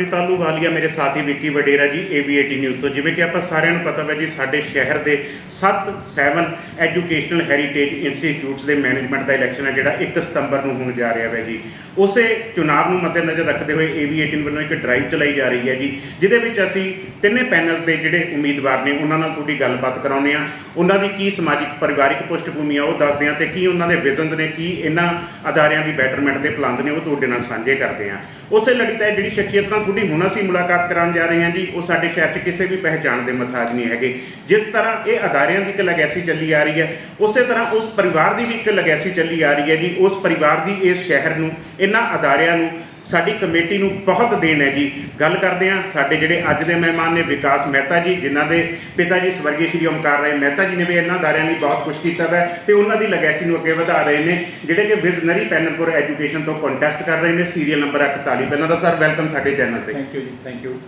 ਮੈਂ ਹਰਪ੍ਰੀਤ ਆਲੂਵਾਲੀਆ ਮੇਰੇ ਸਾਥੀ ਵਿੱਕੀ ਵਡੇਰਾ ਜੀ AV18 ਨਿਊਜ਼ ਤੋਂ। ਜਿਵੇਂ ਕਿ ਆਪਾਂ ਸਾਰਿਆਂ ਨੂੰ ਪਤਾ ਹੈ ਜੀ, ਸਾਡੇ ਸ਼ਹਿਰ ਦੇ 7 7 ਐਜੂਕੇਸ਼ਨਲ ਹੈਰੀਟੇਜ ਇੰਸਟੀਚਿਊਟਸ ਦੇ ਮੈਨੇਜਮੈਂਟ ਦਾ ਇਲੈਕਸ਼ਨ ਹੈ ਜਿਹੜਾ 1 ਸਤੰਬਰ ਨੂੰ ਹੋਣ ਜਾ ਰਿਹਾ ਹੈ ਜੀ। ਉਸੇ ਚੁਣਾਵ ਨੂੰ ਮੱਦੇਨਜ਼ਰ ਰੱਖਦੇ ਹੋਏ AV18 ਵੱਲੋਂ ਇੱਕ ਡਰਾਈਵ ਚਲਾਈ ਜਾ ਰਹੀ ਹੈ ਜੀ, ਜਿਹਦੇ ਵਿੱਚ ਅਸੀਂ ਤਿੰਨੇ ਪੈਨਲ ਦੇ ਜਿਹੜੇ ਉਮੀਦਵਾਰ ਨੇ, ਉਹਨਾਂ ਨਾਲ ਤੁਹਾਡੀ ਗੱਲਬਾਤ ਕਰਾਉਂਦੇ ਆ ਉਹਨਾਂ ਦੀ ਕੀ ਸਮਾਜਿਕ, ਪਰਿਵਾਰਿਕ ਪੁਸ਼ਟਭੂਮੀ ਆ, ਉਹ ਦੱਸਦੇ ਆ ਤੇ ਕੀ ਉਹਨਾਂ ਦੇ ਵਿਜ਼ਨ ਨੇ, ਕੀ ਇਹਨਾਂ ਅਦਾਰਿਆਂ ਦੀ ਬੈਟਰਮੈਂਟ ਦੇ ਪਲਾਨ ਨੇ, ਉਹ ਤੁਹਾਡੇ ਨਾਲ ਸਾਂਝੇ ਕਰਦੇ ਆ ਉਸੇ ਲੜੀ ਤਾਂ ਜਿਹੜੀ ਸ਼ਖਸੀਅਤ ਨਾਲ ਤੁਹਾਡੀ ਹੁਣ ਅਸੀਂ ਮੁਲਾਕਾਤ ਕਰਾਉਣ ਜਾ ਰਹੇ ਹਾਂ ਜੀ, ਉਹ ਸਾਡੇ ਸ਼ਹਿਰ 'ਚ ਕਿਸੇ ਵੀ ਪਹਿਚਾਣ ਦੇ ਮਥਾਜ ਨਹੀਂ ਹੈਗੇ। ਜਿਸ ਤਰ੍ਹਾਂ ਇਹ ਅਦਾਰਿਆਂ ਦੀ ਇੱਕ ਲੈਗੈਸੀ ਚੱਲੀ ਆ ਰਹੀ ਹੈ, ਉਸੇ ਤਰ੍ਹਾਂ ਉਸ ਪਰਿਵਾਰ ਦੀ ਵੀ ਇੱਕ ਲੈਗੈਸੀ ਚੱਲੀ ਆ ਰਹੀ ਹੈ ਜੀ, ਉਸ ਪਰਿਵਾਰ ਦੀ ਇਸ ਸ਼ਹਿਰ ਨੂੰ, ਇਹਨਾਂ ਅਦਾਰਿਆਂ ਨੂੰ ਸਾਡੀ ਕਮੇਟੀ ਨੂੰ ਬਹੁਤ ਦੇਣ ਹੈ ਜੀ। ਗੱਲ ਕਰਦੇ ਹਾਂ, ਸਾਡੇ ਜਿਹੜੇ ਅੱਜ ਦੇ ਮਹਿਮਾਨ ਨੇ ਵਿਕਾਸ ਮਹਿਤਾ ਜੀ, ਜਿਨ੍ਹਾਂ ਦੇ ਪਿਤਾ ਜੀ ਸਵਰਗੀ ਸ਼੍ਰੀ ਓਮਕਾਰ ਰਾਏ ਮਹਿਤਾ ਜੀ ਨੇ ਵੀ ਇਹਨਾਂ ਅਦਾਰਿਆਂ ਲਈ ਬਹੁਤ ਕੁਝ ਕੀਤਾ ਹੈ ਤੇ ਉਹਨਾਂ ਦੀ ਲੈਗੈਸੀ ਨੂੰ ਅੱਗੇ ਵਧਾ ਰਹੇ ਨੇ, ਜਿਹੜੇ ਕਿ ਵਿਜ਼ਨਰੀ ਪੈਨਲ ਫॉर ਐਜੂਕੇਸ਼ਨ ਤੋਂ ਕੰਟੈਸਟ ਕਰ ਰਹੇ ਨੇ ਸੀਰੀਅਲ ਨੰਬਰ 41 ਪਹਿਲਾਂ ਦਾ ਸਰ ਵੈਲਕਮ ਸਾਡੇ ਚੈਨਲ ਤੇ। ਥੈਂਕ ਯੂ ਜੀ ਥੈਂਕ ਯੂ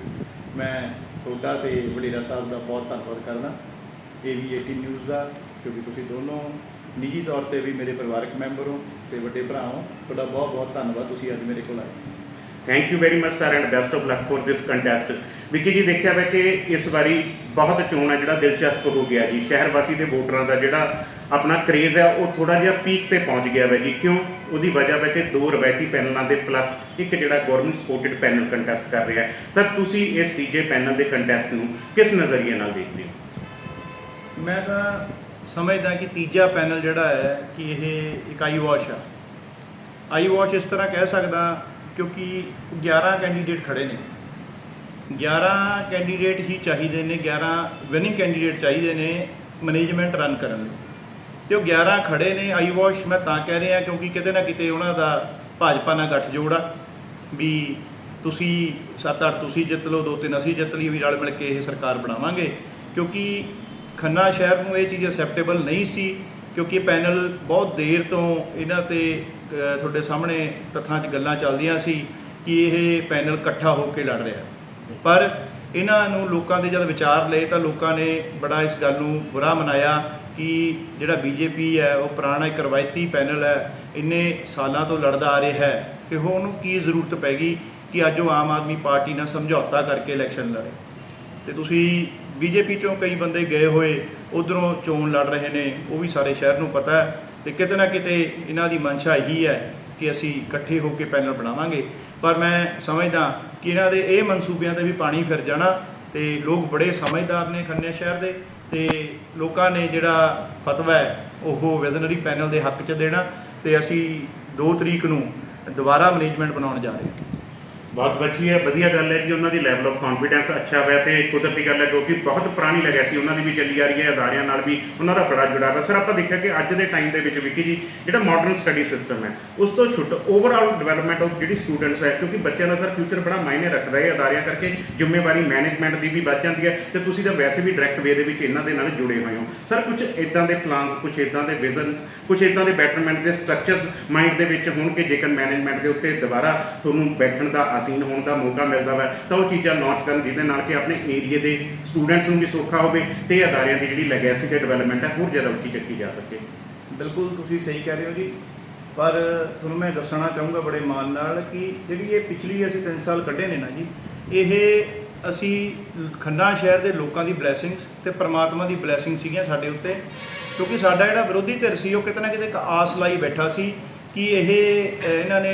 ਮੈਂ ਤੁਹਾਡਾ ਤੇ ਵਡੇਰਾ ਸਾਹਿਬ ਦਾ ਬਹੁਤ ਧੰਨਵਾਦ ਕਰਦਾ। AV18 ਨਿਊਜ਼ ਦਾ, ਕਿਉਂਕਿ ਤੁਸੀਂ ਦੋਨੋਂ ਨਿੱਜੀ ਤੌਰ ਤੇ ਵੀ ਮੇਰੇ ਪਰਿਵਾਰਕ ਮੈਂਬਰ ਹੋ ਤੇ ਵੱਡੇ ਭਰਾ ਹੋ ਤੁਹਾਡਾ ਬਹੁਤ ਬਹੁਤ ਧੰਨਵਾਦ ਤੁਸੀਂ ਅੱਜ ਮੇਰੇ ਕੋਲ ਆਏ। Thank you very much sir and best of luck for this contest Vicky ji ਦੇਖਿਆ ਵੇ ਕਿ ਇਸ ਵਾਰੀ ਬਹੁਤ ਚੋਣ ਹੈ ਜਿਹੜਾ ਦਿਲਚਸਪ ਹੋ ਗਿਆ ਜੀ। ਸ਼ਹਿਰ ਵਾਸੀ ਦੇ ਵੋਟਰਾਂ ਦਾ ਜਿਹੜਾ ਆਪਣਾ ਕ੍ਰੇਜ਼ ਹੈ ਉਹ ਥੋੜਾ ਜਿਹਾ ਪੀਕ ਤੇ ਪਹੁੰਚ ਗਿਆ ਵੇ ਜੀ। ਕਿਉਂ? ਉਹਦੀ ਵਜ੍ਹਾ ਵੇ ਕਿ ਦੋ ਰਵਾਇਤੀ ਪੈਨਲਾਂ ਦੇ ਪਲੱਸ ਇੱਕ ਜਿਹੜਾ ਗਵਰਨਮੈਂਟ ਸਪੋਰਟਡ ਪੈਨਲ ਕੰਟੈਸਟ ਕਰ ਰਿਹਾ। ਹੈ ਸਰ ਤੁਸੀਂ ਇਸ ਤੀਜੇ ਪੈਨਲ ਦੇ ਕੰਟੈਸਟ ਨੂੰ ਕਿਸ ਨਜ਼ਰੀਏ ਨਾਲ ਦੇਖਦੇ ਹੋ? ਮੈਂ ਤਾਂ ਸਮਝਦਾ ਕਿ ਤੀਜਾ ਪੈਨਲ ਜਿਹੜਾ ਹੈ ਕਿ ਇਹ ਇੱਕ ਆਈ ਵਾਸ਼ ਆ। ਆਈ ਵਾਸ਼ ਇਸ ਤਰ੍ਹਾਂ ਕਹਿ ਸਕਦਾ ਕਿਉਂਕਿ 11 ਕੈਂਡੀਡੇਟ ਖੜੇ ਨੇ। 11 ਕੈਂਡੀਡੇਟ ਹੀ ਚਾਹੀਦੇ ਨੇ 11 ਵਿਨਿੰਗ ਕੈਂਡੀਡੇਟ ਚਾਹੀਦੇ ਨੇ ਮੈਨੇਜਮੈਂਟ ਰਨ ਕਰਨ ਲਈ। ਤੇ ਉਹ 11 ਖੜੇ ਨੇ ਆਈ ਵਾਸ਼ ਮੈਂ ਤਾਂ ਕਹਿ ਰਿਹਾ ਕਿਉਂਕਿ ਕਿਤੇ ਨਾ ਕਿਤੇ ਉਹਨਾਂ ਦਾ ਭਾਜਪਾ ਨਾਲ ਗੱਠਜੋੜ ਆ ਵੀ ਤੁਸੀਂ ਸੱਤ ਅੱਠ ਤੁਸੀਂ ਜਿੱਤ ਲਓ, ਦੋ ਤਿੰਨ ਅਸੀਂ ਜਿੱਤ ਲਈ ਵੀ ਰਲ ਮਿਲ ਕੇ ਇਹ ਸਰਕਾਰ ਬਣਾਵਾਂਗੇ। ਕਿਉਂਕਿ ਖੰਨਾ ਸ਼ਹਿਰ ਨੂੰ ਇਹ ਚੀਜ਼ ਐਕਸੈਪਟੇਬਲ ਨਹੀਂ ਸੀ, ਕਿਉਂਕਿ ਇਹ ਪੈਨਲ ਬਹੁਤ ਦੇਰ ਤੋਂ ਇਹਨਾਂ ਤੇ ਤੁਹਾਡੇ ਸਾਹਮਣੇ ਤੱਥਾਂ 'ਚ ਗੱਲਾਂ ਚੱਲਦੀਆਂ ਸੀ ਕਿ ਇਹ ਪੈਨਲ ਇਕੱਠਾ ਹੋ ਕੇ ਲੜ ਰਿਹਾ। ਪਰ ਇਹਨਾਂ ਨੂੰ ਲੋਕਾਂ ਦੇ ਜਦ ਵਿਚਾਰ ਲਏ ਤਾਂ ਲੋਕਾਂ ਨੇ ਬੜਾ ਇਸ ਗੱਲ ਨੂੰ ਬੁਰਾ ਮਨਾਇਆ ਕਿ ਜਿਹੜਾ ਬੀਜੇਪੀ ਹੈ, ਉਹ ਪੁਰਾਣਾ ਇੱਕ ਰਵਾਇਤੀ ਪੈਨਲ ਹੈ, ਇੰਨੇ ਸਾਲਾਂ ਤੋਂ ਲੜਦਾ ਆ ਰਿਹਾ ਹੈ। ਤੇ ਹੁਣ ਉਹਨੂੰ ਕੀ ਜ਼ਰੂਰਤ ਪੈ ਗਈ ਕਿ ਅੱਜ ਉਹ ਆਮ ਆਦਮੀ ਪਾਰਟੀ ਨਾਲ ਸਮਝੌਤਾ ਕਰਕੇ ਇਲੈਕਸ਼ਨ ਲੜੇ। ਤੇ ਤੁਸੀਂ ਬੀਜੇਪੀ ਚੋਂ ਕਈ ਬੰਦੇ ਗਏ ਹੋਏ, ਉਧਰੋਂ ਚੋਣ ਲੜ ਰਹੇ ਨੇ, ਉਹ ਵੀ ਸਾਰੇ ਸ਼ਹਿਰ ਨੂੰ ਪਤਾ ਹੈ। ਤੇ ਕਿਤੇ ਨਾ ਕਿਤੇ ਇਹਨਾਂ ਦੀ ਮਨਸ਼ਾ ਇਹੀ ਹੈ ਕਿ ਅਸੀਂ ਇਕੱਠੇ ਹੋ ਕੇ ਪੈਨਲ ਬਣਾਵਾਂਗੇ। ਪਰ ਮੈਂ ਸਮਝਦਾ ਕਿ ਇਹਨਾਂ ਦੇ ਇਹ ਮਨਸੂਬਿਆਂ ਤੇ ਵੀ ਪਾਣੀ ਫਿਰ ਜਾਣਾ ਤੇ ਲੋਕ ਬੜੇ ਸਮਝਦਾਰ ਨੇ ਖੰਨੇ ਸ਼ਹਿਰ ਦੇ ਤੇ ਲੋਕਾਂ ਨੇ ਜਿਹੜਾ ਫਤਵਾ ਹੈ, ਉਹ ਵਿਜ਼ਨਰੀ ਪੈਨਲ ਦੇ ਹੱਕ 'ਚ ਦੇਣਾ ਤੇ ਅਸੀਂ 2 ਤਰੀਕ ਨੂੰ ਦੁਬਾਰਾ ਮੈਨੇਜਮੈਂਟ ਬਣਾਉਣ ਜਾ ਰਹੇ ਹਾਂ। ਬਹੁਤ ਵਧੀਆ ਵਧੀਆ ਗੱਲ ਹੈ ਜੀ ਉਹਨਾਂ ਦੀ ਲੈਵਲ ਆਫ ਕੌਨਫੀਡੈਂਸ ਅੱਛਾ ਹੋਇਆ ਤੇ ਕੁਦਰਤੀ ਗੱਲ ਹੈ ਕਿਉਂਕਿ ਬਹੁਤ ਪੁਰਾਣੀ ਲੈਗੈਸੀ ਉਹਨਾਂ ਦੀ ਵੀ ਚੱਲੀ ਆ ਰਹੀ ਹੈ, ਅਦਾਰਿਆਂ ਨਾਲ ਵੀ ਉਹਨਾਂ ਦਾ ਬੜਾ ਜੁੜਾਵ ਹੈ। ਸਰ ਆਪਾਂ ਦੇਖਿਆ ਕਿ ਅੱਜ ਦੇ ਟਾਈਮ ਦੇ ਵਿੱਚ ਵਿਕੀ ਜੀ, ਜਿਹੜਾ ਮਾਡਰਨ ਸਟੱਡੀ ਸਿਸਟਮ ਹੈ, ਉਸ ਤੋਂ ਛੁੱਟ ਓਵਰਆਲ ਡਿਵੈਲਪਮੈਂਟ ਆਫ ਜਿਹੜੀ ਸਟੂਡੈਂਟਸ ਹੈ, ਕਿਉਂਕਿ ਬੱਚਿਆਂ ਦਾ ਸਰ ਫਿਊਚਰ ਬੜਾ ਮਾਇਨੇ ਰੱਖਦਾ ਹੈ ਅਦਾਰਿਆਂ ਕਰਕੇ, ਜ਼ਿੰਮੇਵਾਰੀ ਮੈਨੇਜਮੈਂਟ ਦੀ ਵੀ ਵੱਧ ਜਾਂਦੀ ਹੈ ਤੇ ਤੁਸੀਂ ਤਾਂ ਵੈਸੇ ਵੀ ਡਾਇਰੈਕਟ ਵੇ ਦੇ ਵਿੱਚ ਇਹਨਾਂ ਦੇ ਨਾਲ ਜੁੜੇ ਹੋਏ ਹੋ। ਸਰ ਕੁਝ ਇਦਾਂ ਦੇ ਪਲਾਨਸ ਕੁਝ ਇਦਾਂ ਦੇ ਵਿਜ਼ਨ ਕੁਝ ਇਦਾਂ ਦੇ ਬੈਟਰਮੈਂਟ ਦੇ ਸਟਰਕਚਰਸ ਮਾਈਂਡ ਦੇ ਵਿੱਚ ਹੋਣ ਕਿ ਜੇਕਰ ਮੈਨੇਜਮੈਂਟ ਦੇ ਉੱਤੇ ਦੁਬਾਰਾ ਤੁਹਾਨੂੰ ਬੈਠਣ ਦਾ ਆਸੀਨ ਹੋਣ ਦਾ ਮੌਕਾ ਮਿਲਦਾ ਵਾ, ਤਾਂ ਉਹ ਚੀਜ਼ਾਂ ਲਾਂਚ ਕਰਨ ਜਿਹਦੇ ਨਾਲ ਕਿ ਆਪਣੇ ਏਰੀਆ ਦੇ ਸਟੂਡੈਂਟਸ ਨੂੰ ਵੀ ਸੌਖਾ ਹੋਵੇ ਤੇ ਅਦਾਰਿਆਂ ਦੀ ਜਿਹੜੀ ਲੈਗੈਸੀ ਤੇ ਡਿਵੈਲਪਮੈਂਟ ਹੈ, ਹੋਰ ਜ਼ਿਆਦਾ ਉੱਚੀ ਚੱਕੀ ਜਾ ਸਕੇ। ਬਿਲਕੁਲ, ਤੁਸੀਂ ਸਹੀ ਕਹਿ ਰਹੇ ਹੋ ਜੀ। ਪਰ ਤੁਹਾਨੂੰ ਮੈਂ ਦੱਸਣਾ ਚਾਹੂੰਗਾ ਬੜੇ ਮਾਣ ਨਾਲ ਕਿ ਜਿਹੜੀ ਇਹ ਪਿਛਲੀ ਅਸੀਂ 3 ਸਾਲ ਕੱਢੇ ਨੇ ਨਾ ਜੀ, ਇਹ ਅਸੀਂ ਖੰਨਾ ਸ਼ਹਿਰ ਦੇ ਲੋਕਾਂ ਦੀ ਬਲੇਸਿੰਗਸ ਤੇ ਪ੍ਰਮਾਤਮਾ ਦੀ ਬਲੇਸਿੰਗ ਸੀਗੀਆਂ ਸਾਡੇ ਉੱਤੇ, ਕਿਉਂਕਿ ਸਾਡਾ ਜਿਹੜਾ ਵਿਰੋਧੀ ਧਿਰ ਸੀ, ਉਹ ਕਿਤੇ ਨਾ ਕਿਤੇ ਇੱਕ ਆਸ ਲਾਈ ਬੈਠਾ ਸੀ ਕਿ ਇਹ ਇਹਨਾਂ ਨੇ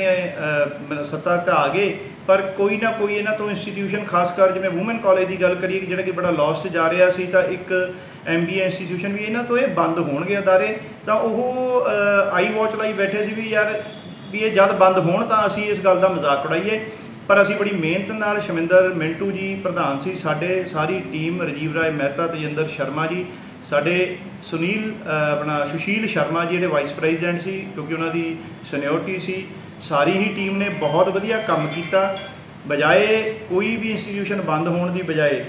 ਸੱਤਾ ਤੇ ਆ ਗਏ ਪਰ ਕੋਈ ਨਾ ਕੋਈ ਇਹਨਾਂ ਤੋਂ ਇੰਸਟੀਟਿਊਸ਼ਨ ਖਾਸ ਕਰ ਜਿਵੇਂ ਔਮਨ ਕਾਲਜ ਦੀ ਗੱਲ ਕਰੀਏ ਜਿਹੜਾ ਕਿ ਬੜਾ ਲਾਸ 'ਚ ਜਾ ਰਿਹਾ ਸੀ, ਤਾਂ ਇੱਕ ਐਮਬੀਏ ਇੰਸਟੀਟਿਊਸ਼ਨ ਵੀ ਇਹਨਾਂ ਤੋਂ ਇਹ ਬੰਦ ਹੋਣਗੇ ਅਦਾਰੇ। ਤਾਂ ਉਹ ਆਈ ਵਾਚ ਲਈ ਬੈਠੇ ਸੀ ਵੀ ਯਾਰ ਵੀ ਇਹ ਜਦ ਬੰਦ ਹੋਣ ਤਾਂ ਅਸੀਂ ਇਸ ਗੱਲ ਦਾ ਮਜ਼ਾਕ ਉਡਾਈਏ। ਪਰ ਅਸੀਂ ਬੜੀ ਮਿਹਨਤ ਨਾਲ ਸ਼ਮਿੰਦਰ ਮਿੰਟੂ ਜੀ, ਪ੍ਰਧਾਨ ਸੀ, ਸਾਡੇ ਸਾਰੀ ਟੀਮ ਰਜੀਵ ਰਾਏ ਮਹਿਤਾ, ਤੇਜਿੰਦਰ ਸ਼ਰਮਾ ਜੀ, ਸਾਡੇ ਸੁਨੀਲ ਆਪਣਾ ਸੁਸ਼ੀਲ ਸ਼ਰਮਾ ਜੀ, ਜਿਹੜੇ ਵਾਈਸ ਪ੍ਰੈਜ਼ੀਡੈਂਟ ਸੀ, ਕਿਉਂਕਿ ਉਹਨਾਂ ਦੀ ਸੀਨੀਅਰਟੀ ਸੀ। ਸਾਰੀ ਹੀ ਟੀਮ ਨੇ ਬਹੁਤ ਵਧੀਆ ਕੰਮ ਕੀਤਾ। ਬਜਾਏ ਕੋਈ ਵੀ ਇੰਸਟੀਟਿਊਸ਼ਨ ਬੰਦ ਹੋਣ ਦੀ ਬਜਾਏ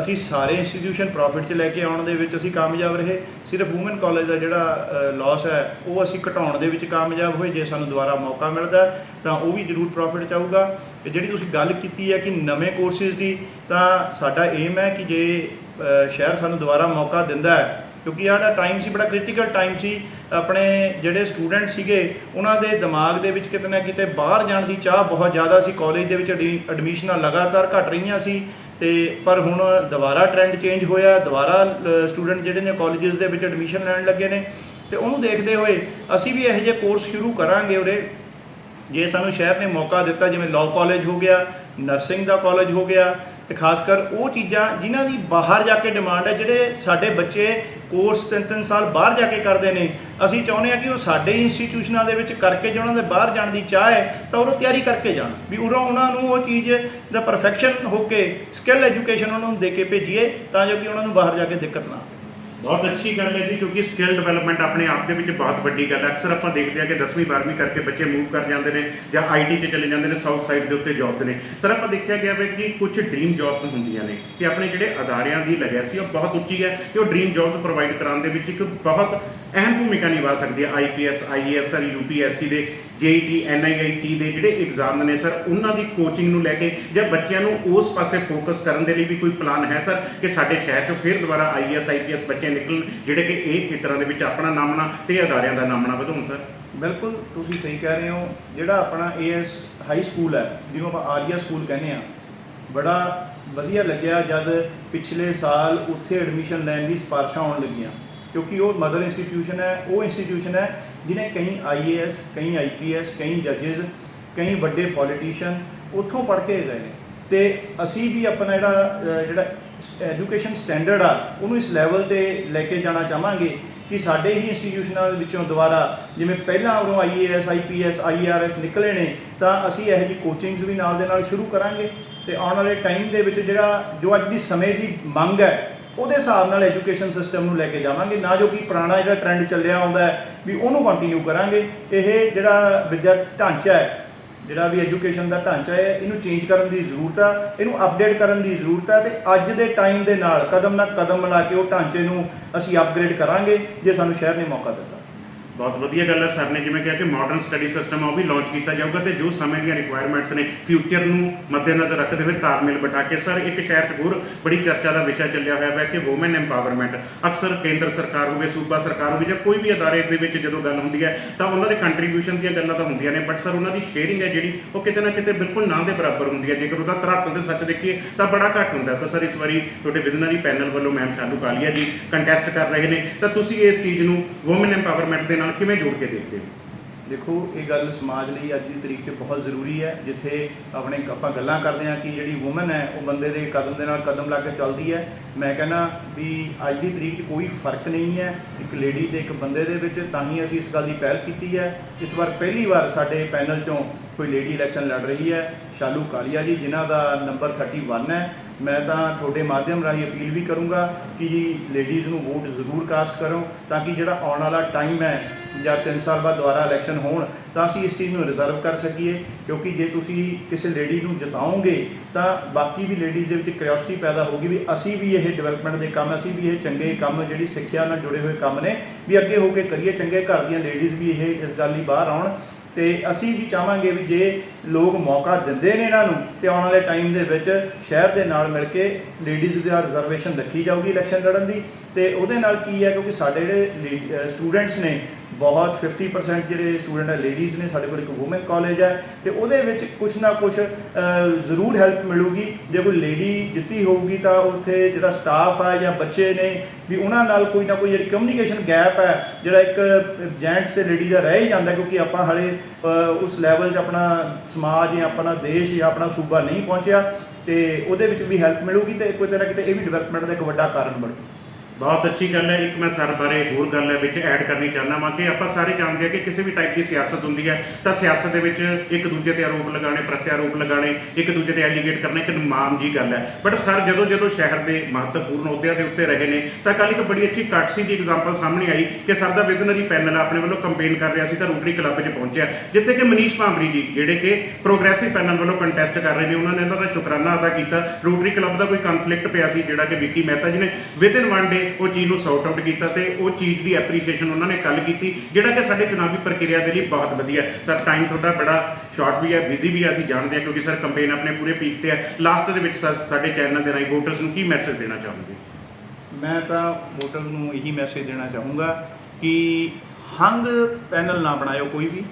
ਅਸੀਂ ਸਾਰੇ ਇੰਸਟੀਟਿਊਸ਼ਨ ਪ੍ਰੋਫਿਟ 'ਚ ਲੈ ਕੇ ਆਉਣ ਦੇ ਵਿੱਚ ਅਸੀਂ ਕਾਮਯਾਬ ਰਹੇ। ਸਿਰਫ ਔਮਨ ਕਾਲਜ ਦਾ ਜਿਹੜਾ ਲਾਸ ਹੈ, ਉਹ ਅਸੀਂ ਘਟਾਉਣ ਦੇ ਵਿੱਚ ਕਾਮਯਾਬ ਹੋਏ। ਜੇ ਸਾਨੂੰ ਦੁਬਾਰਾ ਮੌਕਾ ਮਿਲਦਾ ਤਾਂ ਉਹ ਵੀ ਜ਼ਰੂਰ ਪ੍ਰੋਫਿਟ 'ਚ ਆਊਗਾ। ਤੇ ਜਿਹੜੀ ਤੁਸੀਂ ਗੱਲ ਕੀਤੀ ਹੈ ਕਿ ਨਵੇਂ ਕੋਰਸਿਸ ਦੀ, ਤਾਂ ਸਾਡਾ ਏਮ ਹੈ ਕਿ ਜੇ ਸ਼ਹਿਰ ਸਾਨੂੰ ਦੁਬਾਰਾ ਮੌਕਾ ਦਿੰਦਾ ਹੈ, ਕਿਉਂਕਿ ਸਾਡਾ ਟਾਈਮ ਸੀ, ਬੜਾ ਕ੍ਰਿਟੀਕਲ ਟਾਈਮ ਸੀ। ਆਪਣੇ ਜਿਹੜੇ ਸਟੂਡੈਂਟ ਸੀਗੇ, ਉਹਨਾਂ ਦੇ ਦਿਮਾਗ ਦੇ ਵਿੱਚ ਕਿਤੇ ਨਾ ਕਿਤੇ ਬਾਹਰ ਜਾਣ ਦੀ ਚਾਹ ਬਹੁਤ ਜ਼ਿਆਦਾ ਸੀ। ਕਾਲਜ ਦੇ ਵਿੱਚ ਐਡਮਿਸ਼ਨਾਂ ਲਗਾਤਾਰ ਘਟ ਰਹੀਆਂ ਸੀ ਤੇ ਪਰ ਹੁਣ ਦੁਬਾਰਾ ਟ੍ਰੈਂਡ ਚੇਂਜ ਹੋਇਆ। ਦੁਬਾਰਾ ਸਟੂਡੈਂਟ ਜਿਹੜੇ ਨੇ ਕਾਲਜਸ ਦੇ ਵਿੱਚ ਐਡਮਿਸ਼ਨ ਲੈਣ ਲੱਗੇ ਨੇ। ਤੇ ਉਹਨੂੰ ਦੇਖਦੇ ਹੋਏ ਅਸੀਂ ਵੀ ਇਹੋ ਜਿਹੇ ਕੋਰਸ ਸ਼ੁਰੂ ਕਰਾਂਗੇ ਉਰੇ। ਜੇ ਸਾਨੂੰ ਸ਼ਹਿਰ ਨੇ ਮੌਕਾ ਦਿੱਤਾ, ਜਿਵੇਂ ਲਾਅ ਕਾਲਜ ਹੋ ਗਿਆ ਨਰਸਿੰਗ ਦਾ ਕਾਲਜ ਹੋ ਗਿਆ ਤੇ ਖਾਸ ਕਰ ਉਹ ਚੀਜ਼ਾਂ ਜਿਨ੍ਹਾਂ ਦੀ ਬਾਹਰ ਜਾ ਕੇ ਡਿਮਾਂਡ ਹੈ, ਜਿਹੜੇ ਸਾਡੇ ਬੱਚੇ ਕੋਰਸ ਤਿੰਨ ਤਿੰਨ ਸਾਲ ਬਾਹਰ ਜਾ ਕੇ ਕਰਦੇ ਨੇ, ਅਸੀਂ ਚਾਹੁੰਦੇ ਹਾਂ ਕਿ ਉਹ ਸਾਡੇ ਇੰਸਟੀਟਿਊਸ਼ਨਾਂ ਦੇ ਵਿੱਚ ਕਰਕੇ ਜੇ ਉਹਨਾਂ ਦੇ ਬਾਹਰ ਜਾਣ ਦੀ ਚਾਹ ਹੈ, ਤਾਂ ਉਹ ਤਿਆਰੀ ਕਰਕੇ ਜਾਣ। ਵੀ ਉਰੋਂ ਉਹਨਾਂ ਨੂੰ ਉਹ ਚੀਜ਼ ਦਾ ਪਰਫੈਕਸ਼ਨ ਹੋ ਕੇ ਸਕਿੱਲ ਐਜੂਕੇਸ਼ਨ ਉਹਨਾਂ ਨੂੰ ਦੇ ਕੇ ਭੇਜੀਏ, ਤਾਂ ਜੋ ਕਿ ਉਹਨਾਂ ਨੂੰ ਬਾਹਰ ਜਾ ਕੇ ਦਿੱਕਤ ਨਾ ਬਹੁਤ ਅੱਛੀ ਗੱਲ ਹੈ ਜੀ, ਕਿਉਂਕਿ ਸਕਿੱਲ ਡਿਵੈਲਪਮੈਂਟ ਆਪਣੇ ਆਪ ਦੇ ਵਿੱਚ ਬਹੁਤ ਵੱਡੀ ਗੱਲ ਹੈ। ਅਕਸਰ ਆਪਾਂ ਦੇਖਦੇ ਹਾਂ ਕਿ 10ਵੀਂ 12ਵੀਂ ਕਰਕੇ ਬੱਚੇ ਮੂਵ ਕਰ ਜਾਂਦੇ ਨੇ ਜਾਂ ਆਈਟੀ 'ਚ ਚਲੇ ਜਾਂਦੇ ਨੇ ਸਾਊਥ ਸਾਈਡ ਦੇ ਉੱਤੇ ਜੌਬ ਦੇ ਨੇ। ਸਰ ਆਪਾਂ ਦੇਖਿਆ ਗਿਆ ਹੈ ਕਿ ਕੁਝ ਡ੍ਰੀਮ ਜੌਬਸ ਹੁੰਦੀਆਂ ਨੇ ਕਿ ਆਪਣੇ ਜਿਹੜੇ ਅਦਾਰਿਆਂ ਦੀ ਲੈਗੇਸੀ ਉਹ ਬਹੁਤ ਉੱਚੀ ਹੈ ਕਿ ਉਹ ਡ੍ਰੀਮ ਜੌਬਸ ਪ੍ਰੋਵਾਈਡ ਕਰਾਉਣ ਦੇ ਵਿੱਚ ਇੱਕ ਬਹੁਤ ਅਹਿਮ ਭੂਮਿਕਾ ਨਿਭਾ ਸਕਦੀ ਹੈ। ਆਈਪੀਐਸ ਆਈਏਐਸ ਸਰ ਯੂਪੀਐਸਸੀ ਦੇ ਜੇਈਟੀ ਐਨਆਈਆਈਟੀ ਦੇ ਜਿਹੜੇ ਐਗਜ਼ਾਮ ਨੇ ਸਰ ਉਹਨਾਂ ਦੀ ਕੋਚਿੰਗ ਨੂੰ ਲੈ ਕੇ ਜਾਂ ਬੱਚਿਆਂ ਨੂੰ ਉਸ ਪਾਸੇ ਫੋਕਸ ਕਰਨ ਦੇ ਲਈ ਵੀ ਕੋਈ ਪਲਾਨ ਹੈ ਸਰ ਕਿ ਸਾਡੇ ਸ਼ਹਿਰ 'ਚੋਂ ਫਿਰ ਦੁਬਾਰਾ ਆਈਐਸ ਆਈਪੀਐਸ ਬੱਚੇ ਨਿਕਲਣ, ਜਿਹੜੇ ਕਿ ਇਹ ਖੇਤਰਾਂ ਦੇ ਵਿੱਚ ਆਪਣਾ ਨਾਮਣਾ ਤੇ ਅਦਾਰਿਆਂ ਦਾ ਨਾਮਣਾ ਵਧਾਉਣ ਸਰ ਬਿਲਕੁਲ, ਤੁਸੀਂ ਸਹੀ ਕਹਿ ਰਹੇ ਹੋ। ਜਿਹੜਾ ਆਪਣਾ ਏਐਸ ਹਾਈ ਸਕੂਲ ਹੈ, ਜਿਹਨੂੰ ਆਪਾਂ ਆਰੀਆ ਸਕੂਲ ਕਹਿੰਦੇ ਆ ਬੜਾ ਵਧੀਆ ਲੱਗਿਆ ਜਦ ਪਿਛਲੇ ਸਾਲ ਉੱਥੇ ਐਡਮਿਸ਼ਨ ਲੈਣ ਦੀ ਸਿਫਾਰਸ਼ਾਂ ਆਉਣ ਲੱਗੀਆਂ। ਕਿਉਂਕਿ ਉਹ ਮਦਰ ਇੰਸਟੀਟਿਊਸ਼ਨ ਹੈ, ਉਹ ਇੰਸਟੀਟਿਊਸ਼ਨ ਹੈ ਜਿਹਨੇ ਕਈ ਆਈਏਐਸ ਕਈ ਆਈਪੀਐਸ ਕਈ ਜੱਜਸ ਕਈ ਵੱਡੇ ਪੋਲੀਟੀਸ਼ੀਅਨ ਉੱਥੋਂ ਪੜ੍ਹ ਕੇ ਗਏ ਨੇ। ਤੇ ਅਸੀਂ ਵੀ ਆਪਣਾ ਜਿਹੜਾ ਜਿਹੜਾ ਐਜੂਕੇਸ਼ਨ ਸਟੈਂਡਰਡ ਆ, ਉਹਨੂੰ ਇਸ ਲੈਵਲ ਤੇ ਲੈ ਕੇ ਜਾਣਾ ਚਾਹਾਂਗੇ ਕਿ ਸਾਡੇ ਹੀ ਇੰਸਟੀਟਿਊਸ਼ਨਾਂ ਦੇ ਵਿੱਚੋਂ ਦੁਬਾਰਾ ਜਿਵੇਂ ਪਹਿਲਾਂ ਉਰੋਂ ਆਈਏਐਸ ਆਈਪੀਐਸ ਆਈਆਰਐਸ ਨਿਕਲੇ ਨੇ, ਤਾਂ ਅਸੀਂ ਇਹੋ ਜਿਹੀ ਕੋਚਿੰਗਸ ਵੀ ਨਾਲ ਦੇ ਨਾਲ ਸ਼ੁਰੂ ਕਰਾਂਗੇ। ਤੇ ਆਉਣ ਵਾਲੇ ਟਾਈਮ ਦੇ ਵਿੱਚ ਜਿਹੜਾ, ਜੋ ਅੱਜ ਦੀ ਸਮੇਂ ਦੀ ਮੰਗ ਹੈ ਉਹਦੇ ਹਿਸਾਬ ਨਾਲ ਐਜੂਕੇਸ਼ਨ ਸਿਸਟਮ ਨੂੰ ਲੈ ਕੇ ਜਾਵਾਂਗੇ, ਨਾ ਜੋ ਕਿ ਪੁਰਾਣਾ ਜਿਹੜਾ ਟ੍ਰੈਂਡ ਚੱਲਿਆ ਆਉਂਦਾ ਹੈ, ਵੀ ਉਹਨੂੰ ਕੰਟੀਨਿਊ ਕਰਾਂਗੇ। ਇਹ ਜਿਹੜਾ ਵਿਦਿਆ ਢਾਂਚਾ ਹੈ, ਜਿਹੜਾ ਵੀ ਐਜੂਕੇਸ਼ਨ ਦਾ ਢਾਂਚਾ ਹੈ, ਇਹਨੂੰ ਚੇਂਜ ਕਰਨ ਦੀ ਜ਼ਰੂਰਤ ਆ, ਇਹਨੂੰ ਅਪਡੇਟ ਕਰਨ ਦੀ ਜ਼ਰੂਰਤ ਆ ਤੇ ਅੱਜ ਦੇ ਟਾਈਮ ਦੇ ਨਾਲ ਕਦਮ ਨਾਲ ਕਦਮ ਮਿਲਾ ਕੇ ਉਹ ਢਾਂਚੇ ਨੂੰ ਅਸੀਂ ਅਪਗ੍ਰੇਡ ਕਰਾਂਗੇ, ਜੇ ਸਾਨੂੰ ਸ਼ਹਿਰ ਨੇ ਮੌਕਾ ਦਿੱਤਾ। ਬਹੁਤ ਵਧੀਆ ਗੱਲ ਹੈ, ਸਰ ਨੇ ਜਿਵੇਂ ਕਿਹਾ ਕਿ ਮਾਡਰਨ ਸਟੱਡੀ ਸਿਸਟਮ ਆ, ਉਹ ਵੀ ਲਾਂਚ ਕੀਤਾ ਜਾਊਗਾ ਤੇ ਜੋ ਸਮੇਂ ਦੀਆਂ ਰਿਕੁਆਇਰਮੈਂਟਸ ਨੇ ਫਿਊਚਰ ਨੂੰ ਮੱਦੇਨਜ਼ਰ ਰੱਖਦੇ ਹੋਏ ਤਾਲਮੇਲ ਬਿਠਾ ਕੇ, ਸਰ ਇੱਕ ਸ਼ਹਿਰ 'ਚ ਹੋਰ ਬੜੀ ਚਰਚਾ ਦਾ ਵਿਸ਼ਾ ਚੱਲਿਆ ਹੋਇਆ ਹੈ ਕਿ ਔਮਨ ਐਮਪਾਵਰਮੈਂਟ ਅਕਸਰ ਕੇਂਦਰ ਸਰਕਾਰ ਹੋਵੇ, ਸੂਬਾ ਸਰਕਾਰ ਹੋਵੇ ਜਾਂ ਕੋਈ ਵੀ ਅਦਾਰੇ ਦੇ ਵਿੱਚ ਜਦੋਂ ਗੱਲ ਹੁੰਦੀ ਹੈ, ਤਾਂ ਉਹਨਾਂ ਦੇ ਕੰਟਰੀਬਿਊਸ਼ਨ ਦੀਆਂ ਗੱਲਾਂ ਤਾਂ ਹੁੰਦੀਆਂ ਨੇ ਬਟ ਸਰ ਉਹਨਾਂ ਦੀ ਸ਼ੇਅਰਿੰਗ ਹੈ ਜਿਹੜੀ, ਉਹ ਕਿਤੇ ਨਾ ਕਿਤੇ ਬਿਲਕੁਲ ਨਾ ਦੇ ਬਰਾਬਰ ਹੁੰਦੀ ਹੈ। ਜੇਕਰ ਉਹਦਾ ਧਰਾਤਲ ਤੇ ਸੱਚ ਦੇਖੀਏ, ਤਾਂ ਬੜਾ ਘੱਟ ਹੁੰਦਾ ਤਾਂ ਸਰ ਇਸ ਵਾਰੀ ਤੁਹਾਡੇ ਵਿਜ਼ਨਰੀ ਪੈਨਲ ਵੱਲੋਂ ਮੈਮ ਸ਼ਾਲੂ ਕਾਲੀਆ ਜੀ ਕੰਟੈਸਟ ਕਰ ਰਹੇ ਨੇ। ਤਾਂ ਤੁਸੀਂ ਇਸ ਚੀਜ਼ ਨੂੰ ਔਮਨ ਐਮਪਾਵਰਮੈਂਟ ਦੇ ਨਾਲ ਕਿਵੇਂ ਜੋੜ ਕੇ ਦੇਖਦੇ ਹੋ ਦੇਖੋ, ਇਹ ਗੱਲ ਸਮਾਜ ਲਈ ਅੱਜ ਦੀ ਤਰੀਕ 'ਚ ਬਹੁਤ ਜ਼ਰੂਰੀ ਹੈ, ਜਿੱਥੇ ਆਪਣੇ ਆਪਾਂ ਗੱਲਾਂ ਕਰਦੇ ਹਾਂ ਕਿ ਜਿਹੜੀ ਔਮਨ ਹੈ, ਉਹ ਬੰਦੇ ਦੇ ਕਦਮ ਦੇ ਨਾਲ ਕਦਮ ਲਾ ਕੇ ਚੱਲਦੀ ਹੈ। ਮੈਂ ਕਹਿੰਦਾ ਵੀ ਅੱਜ ਦੀ ਤਰੀਕ 'ਚ ਕੋਈ ਫ਼ਰਕ ਨਹੀਂ ਹੈ, ਇੱਕ ਲੇਡੀ ਤੇ ਇੱਕ ਬੰਦੇ ਦੇ ਵਿੱਚ, ਤਾਂ ਹੀ ਅਸੀਂ ਇਸ ਗੱਲ ਦੀ ਪਹਿਲ ਕੀਤੀ ਹੈ। ਇਸ ਵਾਰ ਪਹਿਲੀ ਵਾਰ ਸਾਡੇ ਪੈਨਲ 'ਚੋਂ ਕੋਈ ਲੇਡੀ ਇਲੈਕਸ਼ਨ ਲੜ ਰਹੀ ਹੈ, ਸ਼ਾਲੂ ਕਾਲੀਆ ਜੀ, ਜਿਨ੍ਹਾਂ ਦਾ ਨੰਬਰ 31 ਹੈ। ਮੈਂ ਤਾਂ ਤੁਹਾਡੇ ਮਾਧਿਅਮ ਰਾਹੀਂ ਅਪੀਲ ਵੀ ਕਰੂੰਗਾ ਕਿ ਜੀ ਲੇਡੀਜ਼ ਨੂੰ ਵੋਟ ਜ਼ਰੂਰ ਕਾਸਟ ਕਰੋ, ਤਾਂ ਕਿ ਜਿਹੜਾ ਆਉਣ ਵਾਲਾ ਟਾਈਮ ਹੈ ਜਾਂ 3 ਸਾਲ ਬਾਅਦ ਦੁਬਾਰਾ ਇਲੈਕਸ਼ਨ ਹੋਣ, ਤਾਂ ਅਸੀਂ ਇਸ ਚੀਜ਼ ਨੂੰ ਰਿਜ਼ਰਵ ਕਰ ਸਕੀਏ, ਕਿਉਂਕਿ ਜੇ ਤੁਸੀਂ ਕਿਸੇ ਲੇਡੀ ਨੂੰ ਜਿਤਾਓਗੇ, ਤਾਂ ਬਾਕੀ ਵੀ ਲੇਡੀਜ਼ ਦੇ ਵਿੱਚ ਕਿਉਰਿਓਸਿਟੀ ਪੈਦਾ ਹੋਗੀ ਵੀ ਅਸੀਂ ਵੀ ਇਹ ਡਿਵੈਲਪਮੈਂਟ ਦੇ ਕੰਮ, ਅਸੀਂ ਵੀ ਇਹ ਚੰਗੇ ਕੰਮ, ਜਿਹੜੀ ਸਿੱਖਿਆ ਨਾਲ ਜੁੜੇ ਹੋਏ ਕੰਮ ਨੇ, ਵੀ ਅੱਗੇ ਹੋ ਕੇ ਕਰੀਏ, ਚੰਗੇ ਘਰ ਦੀਆਂ ਲੇਡੀਜ਼ ਵੀ ਇਹ, ਇਸ ਗੱਲ ਲਈ ਬਾਹਰ ਆਉਣ। ਤੇ ਅਸੀਂ ਵੀ ਚਾਹਾਂਗੇ ਵੀ ਜੇ ਲੋਕ ਮੌਕਾ ਦਿੰਦੇ ਨੇ ਇਹਨਾਂ ਨੂੰ, ਤੇ ਆਉਣ ਵਾਲੇ ਟਾਈਮ ਦੇ ਵਿੱਚ ਸ਼ਹਿਰ ਦੇ ਨਾਲ ਮਿਲ ਕੇ ਲੇਡੀਜ਼ ਦਾ ਰਿਜ਼ਰਵੇਸ਼ਨ ਰੱਖੀ ਜਾਊਗੀ ਇਲੈਕਸ਼ਨ ਲੜਨ ਦੀ। ਤੇ ਉਹਦੇ ਨਾਲ ਕੀ ਹੈ, ਕਿਉਂਕਿ ਸਾਡੇ ਜਿਹੜੇ ਸਟੂਡੈਂਟਸ ਨੇ ਬਹੁਤ 50% ਜਿਹੜੇ ਸਟੂਡੈਂਟ ਹੈ ਲੇਡੀਜ਼ ਨੇ ਸਾਡੇ ਕੋਲ ਇੱਕ ਔਮਨ ਕਾਲਜ ਹੈ ਤੇ ਉਹਦੇ ਵਿੱਚ ਕੁਛ ਨਾ ਕੁਛ ਜ਼ਰੂਰ ਹੈਲਪ ਮਿਲੂਗੀ। ਜੇ ਕੋਈ ਲੇਡੀ ਜਿੱਤੀ ਹੋਊਗੀ ਤਾਂ ਉੱਥੇ ਜਿਹੜਾ ਸਟਾਫ ਹੈ ਜਾਂ ਬੱਚੇ ਨੇ ਵੀ ਉਹਨਾਂ ਨਾਲ ਕੋਈ ਨਾ ਕੋਈ ਜਿਹੜੀ ਕਮਿਊਨੀਕੇਸ਼ਨ ਗੈਪ ਹੈ, ਜਿਹੜਾ ਇੱਕ ਜੈਂਟਸ ਤੇ ਲੇਡੀ ਦਾ ਰਹਿ ਹੀ ਜਾਂਦਾ ਕਿਉਂਕਿ ਆਪਾਂ ਹਲੇ ਉਸ ਲੈਵਲ 'ਚ ਆਪਣਾ ਸਮਾਜ ਜਾਂ ਆਪਣਾ ਦੇਸ਼ ਜਾਂ ਆਪਣਾ ਸੂਬਾ ਨਹੀਂ ਪਹੁੰਚਿਆ ਤੇ ਉਹਦੇ ਵਿੱਚ ਵੀ ਹੈਲਪ ਮਿਲੂਗੀ ਤੇ ਕੋਈ ਤਰ੍ਹਾਂ ਕਿਤੇ ਇਹ ਵੀ ਡਿਵੈਲਪਮੈਂਟ ਦਾ ਇੱਕ ਵੱਡਾ ਕਾਰਨ ਬਣੂ। ਬਹੁਤ ਅੱਛੀ ਗੱਲ ਹੈ। ਇੱਕ ਮੈਂ ਸਰ ਬਾਰੇ ਹੋਰ ਗੱਲ ਹੈ ਵਿੱਚ ਐਡ ਕਰਨੀ ਚਾਹੁੰਦਾ ਵਾਂ ਕਿ ਆਪਾਂ ਸਾਰੇ ਜਾਣਦੇ ਹਾਂ ਕਿ ਕਿਸੇ ਵੀ ਟਾਈਪ ਦੀ ਸਿਆਸਤ ਹੁੰਦੀ ਹੈ ਤਾਂ ਸਿਆਸਤ ਦੇ ਵਿੱਚ ਇੱਕ ਦੂਜੇ ਤੇ ਆਰੋਪ ਲਗਾਉਣੇ, ਪ੍ਰਤਿਆਰੋਪ ਲਗਾਉਣੇ, ਇੱਕ ਦੂਜੇ ਤੇ ਐਲੀਗੇਟ ਕਰਨਾ ਇੱਕ ਮਾਮ ਜੀ ਗੱਲ ਹੈ। ਬਟ ਸਰ, ਜਦੋਂ ਜਦੋਂ ਸ਼ਹਿਰ ਦੇ ਮਹੱਤਵਪੂਰਨ ਅਹੁਦਿਆਂ ਦੇ ਉੱਤੇ ਰਹੇ ਨੇ, ਤਾਂ ਕੱਲ ਇੱਕ ਬੜੀ ਅੱਛੀ ਕਟਸੀ ਦੀ ਐਗਜ਼ਾਮਪਲ ਸਾਹਮਣੇ ਆਈ ਕਿ ਸਰ ਦਾ ਵਿਜ਼ਨਰੀ ਪੈਨਲ ਆਪਣੇ ਵੱਲੋਂ ਕੰਪੇਨ ਕਰ ਰਿਹਾ ਸੀ ਤਾਂ ਰੋਟਰੀ ਕਲੱਬ 'ਚ ਪਹੁੰਚਿਆ, ਜਿੱਥੇ ਕਿ ਮਨੀਸ਼ ਭਾਂਬਰੀ ਜੀ, ਜਿਹੜੇ ਕਿ ਪ੍ਰੋਗਰੈਸਿਵ ਪੈਨਲ ਵੱਲੋਂ ਕੰਟੈਸਟ ਕਰ ਰਹੇ ਨੇ, ਉਹਨਾਂ ਨੇ ਇਹਨਾਂ ਦਾ ਸ਼ੁਕਰਾਨਾ ਅਦਾ ਕੀਤਾ। ਰੋਟਰੀ ਕਲੱਬ ਦਾ ਕੋਈ ਕਨਫਲਿਕਟ ਪਿਆ ਸੀ, ਜਿਹੜਾ ਕਿ ਵਿੱਕੀ ਮਹਿਤਾ ਜੀ ਨੇ। ਵਿਦ ਇਨ ਵਨ ਡੇ ਉਹ ਚੀਜ਼ ਨੂੰ ਸੌਟ ਆਊਟ ਕੀਤਾ ਤੇ ਉਹ ਚੀਜ਼ ਦੀ ਐਪਰੀਸ਼ੀਏਸ਼ਨ ਉਹਨਾਂ ਨੇ ਕੱਲ ਕੀਤੀ, ਜਿਹੜਾ ਕਿ ਸਾਡੇ ਚੁਣਾਵੀ ਪ੍ਰਕਿਰਿਆ ਦੇ ਲਈ ਬਹੁਤ ਵਧੀਆ ਸਰ ਟਾਈਮ ਤੁਹਾਡਾ ਬੜਾ ਸ਼ਾਰਟ ਵੀ ਹੈ ਬਿਜ਼ੀ ਵੀ ਹੈ, ਅਸੀਂ ਜਾਣਦੇ ਹਾਂ ਕਿਉਂਕਿ ਸਰ ਕੰਪੇਨ ਆਪਣੇ ਪੂਰੇ ਪੀਕ ਤੇ ਹੈ। ਲਾਸਟ ਦੇ ਵਿੱਚ ਸਰ ਸਾਡੇ ਚੈਨਲ ਦੇ ਰਾਹੀਂ ਵੋਟਰਸ ਨੂੰ ਕੀ ਮੈਸੇਜ ਦੇਣਾ ਚਾਹੋਗੇ? ਮੈਂ ਤਾਂ ਵੋਟਰ ਨੂੰ ਇਹੀ ਮੈਸੇਜ ਦੇਣਾ ਚਾਹੂੰਗਾ ਕਿ ਹੰਗ ਪੈਨਲ ਨਾ ਬਣਾਇਓ ਕੋਈ ਵੀ।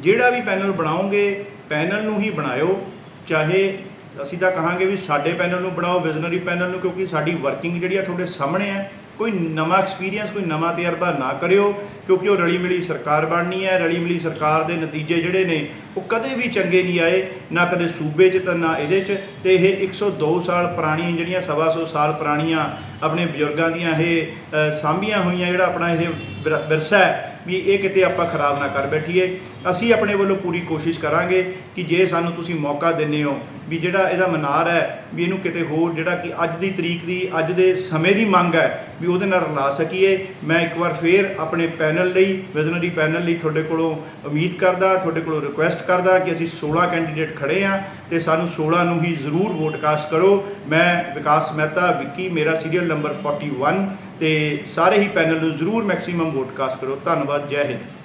ਜਿਹੜਾ ਵੀ ਪੈਨਲ ਬਣਾਓਗੇ ਪੈਨਲ ਨੂੰ ਹੀ ਬਣਾਇਓ, ਚਾਹੇ ਅਸੀਂ ਤਾਂ ਕਹਾਂਗੇ ਵੀ ਸਾਡੇ ਪੈਨਲ ਨੂੰ ਬਣਾਓ, ਵਿਜ਼ਨਰੀ ਪੈਨਲ ਨੂੰ, ਕਿਉਂਕਿ ਸਾਡੀ ਵਰਕਿੰਗ ਜਿਹੜੀ ਆ ਤੁਹਾਡੇ ਸਾਹਮਣੇ ਹੈ ਕੋਈ ਨਵਾਂ ਐਕਸਪੀਰੀਅੰਸ ਕੋਈ ਨਵਾਂ ਤਜਰਬਾ ਨਾ ਕਰਿਓ, ਕਿਉਂਕਿ ਉਹ ਰਲੀ ਮਿਲੀ ਸਰਕਾਰ ਬਣਨੀ ਹੈ ਰਲੀ ਮਿਲੀ ਸਰਕਾਰ ਦੇ ਨਤੀਜੇ ਜਿਹੜੇ ਨੇ, ਉਹ ਕਦੇ ਵੀ ਚੰਗੇ ਨਹੀਂ ਆਏ, ਨਾ ਕਦੇ ਸੂਬੇ 'ਚ ਤਾਂ ਨਾ ਇਹਦੇ 'ਚ, ਤੇ ਇਹ 102 ਸਾਲ ਪੁਰਾਣੀਆਂ ਜਿਹੜੀਆਂ, ਸਵਾ ਸੌ ਸਾਲ ਪੁਰਾਣੀਆਂ ਆਪਣੇ ਬਜ਼ੁਰਗਾਂ ਦੀਆਂ ਇਹ ਸਾਂਭੀਆਂ ਹੋਈਆਂ ਜਿਹੜਾ ਆਪਣਾ ਇਹ ਵਿਰ- ਵਿਰਸਾ ਹੈ ਵੀ ਇਹ ਕਿਤੇ ਆਪਾਂ ਖਰਾਬ ਨਾ ਕਰ ਬੈਠੀਏ। ਅਸੀਂ ਆਪਣੇ ਵੱਲੋਂ ਪੂਰੀ ਕੋਸ਼ਿਸ਼ ਕਰਾਂਗੇ ਕਿ ਜੇ ਸਾਨੂੰ ਤੁਸੀਂ ਮੌਕਾ ਦਿੰਦੇ ਹੋ ਵੀ ਜਿਹੜਾ ਇਹਦਾ ਮਨਾਰ ਹੈ, ਵੀ ਇਹਨੂੰ ਕਿਤੇ ਹੋਰ ਜਿਹੜਾ ਕਿ ਅੱਜ ਦੀ ਤਰੀਕ ਦੀ, ਅੱਜ ਦੇ ਸਮੇਂ ਦੀ ਮੰਗ ਹੈ, ਵੀ ਉਹਦੇ ਨਾਲ ਰਲਾ ਸਕੀਏ। ਮੈਂ ਇੱਕ ਵਾਰ ਫੇਰ ਆਪਣੇ ਪੈਨਲ ਲਈ, ਵਿਜ਼ਨਰੀ ਪੈਨਲ ਲਈ ਤੁਹਾਡੇ ਕੋਲੋਂ ਉਮੀਦ ਕਰਦਾ, ਤੁਹਾਡੇ ਕੋਲੋਂ ਰਿਕੁਐਸਟ ਕਰਦਾ ਕਿ ਅਸੀਂ 16 ਕੈਂਡੀਡੇਟ ਖੜੇ ਆ ਤੇ ਸਾਨੂੰ 16 ਨੂੰ ਹੀ ਜ਼ਰੂਰ ਵੋਟ ਕਾਸਟ ਕਰੋ। ਮੈਂ ਵਿਕਾਸ ਮਹਿਤਾ, ਵਿੱਕੀ, ਮੇਰਾ ਸੀਰੀਅਲ ਨੰਬਰ 41 ਤੇ ਸਾਰੇ ਹੀ ਪੈਨਲ ਨੂੰ ਜ਼ਰੂਰ ਮੈਕਸਿਮਮ ਵੋਟ ਕਾਸਟ ਕਰੋ। ਧੰਨਵਾਦ, ਜੈ Hind.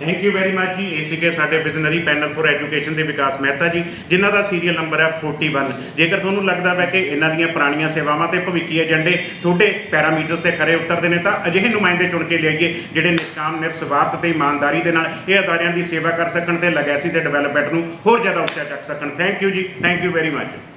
Thank you very much ਜੀ। ਇਹ ਸੀਗੇ ਸਾਡੇ ਵਿਜ਼ਨਰੀ ਪੈਨਲ ਫॉर ਐਜੂਕੇਸ਼ਨ ਦੇ ਵਿਕਾਸ ਮਹਿਤਾ ਜੀ, ਜਿਨ੍ਹਾਂ ਦਾ ਸੀਰੀਅਲ ਨੰਬਰ ਹੈ 41 ਜੇਕਰ ਤੁਹਾਨੂੰ ਲੱਗਦਾ ਹੈ ਕਿ ਇਹਨਾਂ ਦੀਆਂ ਪੁਰਾਣੀਆਂ ਸੇਵਾਵਾਂ ਤੇ ਭਵਿੱਖੀ ਏਜੰਡੇ ਤੁਹਾਡੇ ਪੈਰਾਮੀਟਰਸ ਤੇ ਖਰੇ ਉਤਰਦੇ ਨੇ, ਤਾਂ ਅਜਿਹੇ ਨੁਮਾਇੰਦੇ ਚੁਣ ਕੇ ਲਿਆਈਏ, ਜਿਹੜੇ ਨਿਸ਼ਕਾਮ ਨਿਰਸਵਾਰਥ ਤੇ ਇਮਾਨਦਾਰੀ ਦੇ ਨਾਲ ਇਹ ਅਦਾਰਿਆਂ ਦੀ ਸੇਵਾ ਕਰ ਸਕਣ ਤੇ ਲੈਗੈਸੀ ਤੇ ਡਿਵੈਲਪਮੈਂਟ ਨੂੰ ਹੋਰ ਜ਼ਿਆਦਾ ਉੱਚਾ ਚੱਕ ਸਕਣ। ਥੈਂਕ ਯੂ ਜੀ। Thank you very much